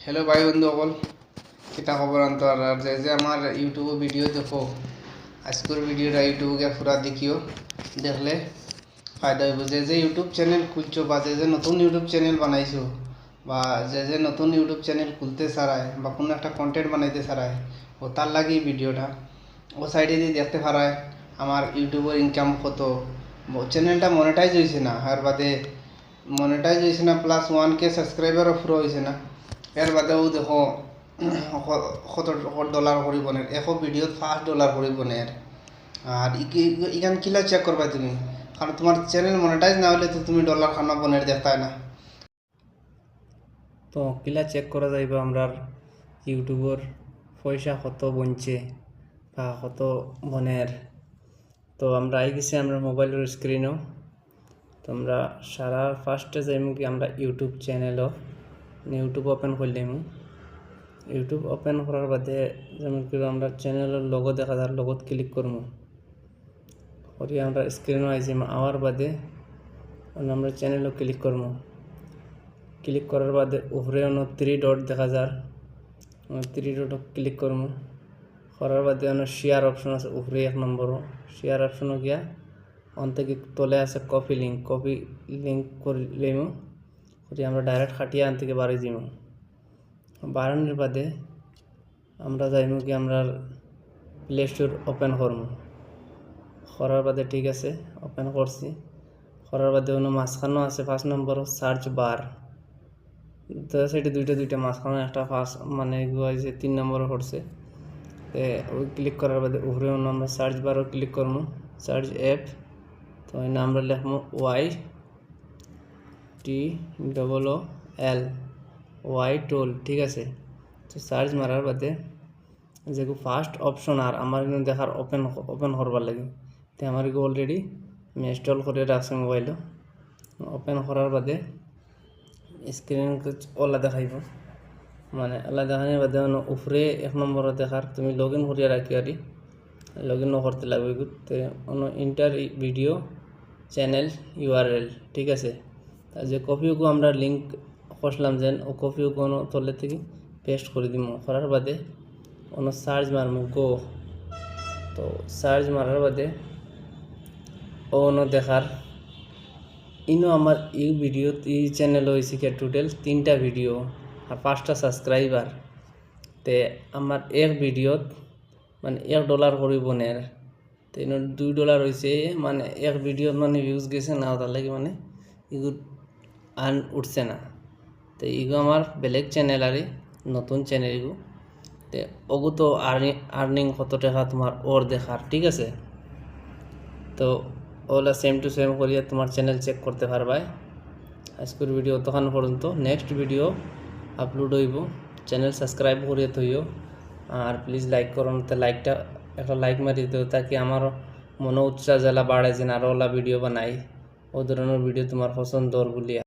Hello ভাই বন্ধু অকল কিতা খবর আনতো আর আর যে যে আমার ইউটিউবে ভিডিও দেখো আজকের ভিডিওটা ইউটিউবে পুরা দেখিও দেখলে ফায়দা হইব যে যে ইউটিউব চ্যানেল খুলছো বা যে যে নতুন ইউটিউব চ্যানেল বানাইছো বা যে যে নতুন ইউটিউব চ্যানেল খুলতে চারায় বা কোনো একটা কন্টেন্ট বানাইতে চারায় ও তার লাগে এই ভিডিওটা ও সাইডে দিয়ে দেখতে পারায় আমার ইউটিউবের ইনকাম কত চ্যানেলটা মনিটাইজ হয়েছে না আর বাদে মনিটাইজ হয়েছে না প্লাস ওয়ান কে সাবস্ক্রাইবারও পুরো হয়েছে না এর বাদেও দেখো কত ডলার করি বনের এশ ভিডিওত ফার্স্ট ডলাৰ করি বনের আর ইখান কিলা চেক করবা তুমি। কারণ তোমার চ্যানেল মনিটাইজ না হলে তো তুমি ডলার খানা বনের দেখতাই না। তো কিলা চেক করা যাইব আমরা ইউটিউবর পয়সা কত বনছে বা কত বনের তো আমরা আই গেছি আমরা মোবাইলের স্ক্রিনও তো আমরা সারা ফার্স্টে যাইম কি আমরা ইউটিউব চ্যানেলও ইউটিউব ওপেন করলাম ইউটিউব ওপেন করার বাদে যেমন কি আমরা চ্যানেলের লোগো দেখা যার লোগত ক্লিক করব। করি আমরা স্ক্রিনও আইছি, আওয়ার বাদে আমরা চ্যানেলও ক্লিক করব। ক্লিক করার বাদে উপরে অন্য থ্রি ডট দেখা যার থ্রি ডট ক্লিক করব। করার বাদে অন্য শেয়ার অপশন আছে, উপরে এক নম্বরও। শেয়ার অপশনও গিয়া অন তলে আছে কপি লিঙ্ক কপি লিঙ্ক করে লইমু করি আমরা ডাইরেক্ট খাটিয়া আন থেকে বাড়ি দিমু বাড়ানোর বাদে আমরা যাইমু কি আমরা প্লে স্টোর ওপেন করব করার বাদে ঠিক আছে ওপেন করছি। করার বাদে অন্য মাঝখানেও আছে ফার্স্ট নম্বর সার্চ বার তো সেটা দুইটা দুইটা মাঝখানে একটা ফার্স্ট মানে যে তিন নম্বরও তে ওই ক্লিক করার বাদে উপরে আমরা সার্চ বারও ক্লিক করব সার্চ অ্যাপ তো আমরা লিখব Y T double O L Y toll ঠিক আছে? তো সার্চ মারার বাদে যে ফার্স্ট অপশন আর আমার দেখার ওপেন ওপেন করবার লাগে। তো আমার অলরেডি আমি ইনস্টল করে রাখছি মোবাইলও ওপেন করার বাদে স্ক্রিন ওলা দেখাইব। মানে ওলা দেখানোর বাদে মানে উপরে এক নম্বর দেখার, তুমি লগ ইন করিয়া রাখি আর লগ ইন করতে লাগবে অন্য ইন্টার ভিডিও চ্যানেল ইউআরএল ঠিক আছে? যে কপিওকে আমরা লিঙ্ক করলাম যেন ও কপিও কোনো তলে থেকে পেস্ট করে দিব করার বাদে অন্য সার্চ মারমু গো তো সার্চ মারার বাদে ও অন্য দেখার। ইনো আমার এই ভিডিও এই চ্যানেল হয়েছে কি টোটাল তিনটা ভিডিও আর পাঁচটা সাবস্ক্রাইবার তে আমার এক ভিডিওত মানে এক ডলার করিব নের। তো দুই ডলার হয়েছে মানে এক ভিডিওত মানে ভিউজ গেছে না, তার লাগে মানে এগুলো আর্ন উঠছে না। তো এগো আমার বেলেগ চ্যানেল আরে, নতুন চ্যানেল এগো তে ওগু তো আর্নিং আর্নিং কত টাকা তোমার ওর দেখার, ঠিক আছে? তো ওগুলা সেম টু সেম করিয়া তোমার চ্যানেল চেক করতে পারবাই। আজকের ভিডিও তখন পর্যন্ত নেক্সট ভিডিও আপলোড হইব। চ্যানেল সাবস্ক্রাইব করিয়ে থইও। আর প্লিজ লাইক করুন তো লাইকটা একটা লাইক মারি দিও, তাকে আমার মনে উৎসাহ জ্বালা বাড়ে যে আরও ওলা ভিডিও বানাই। ও ধরনের ভিডিও তোমার পছন্দ বলিয়া।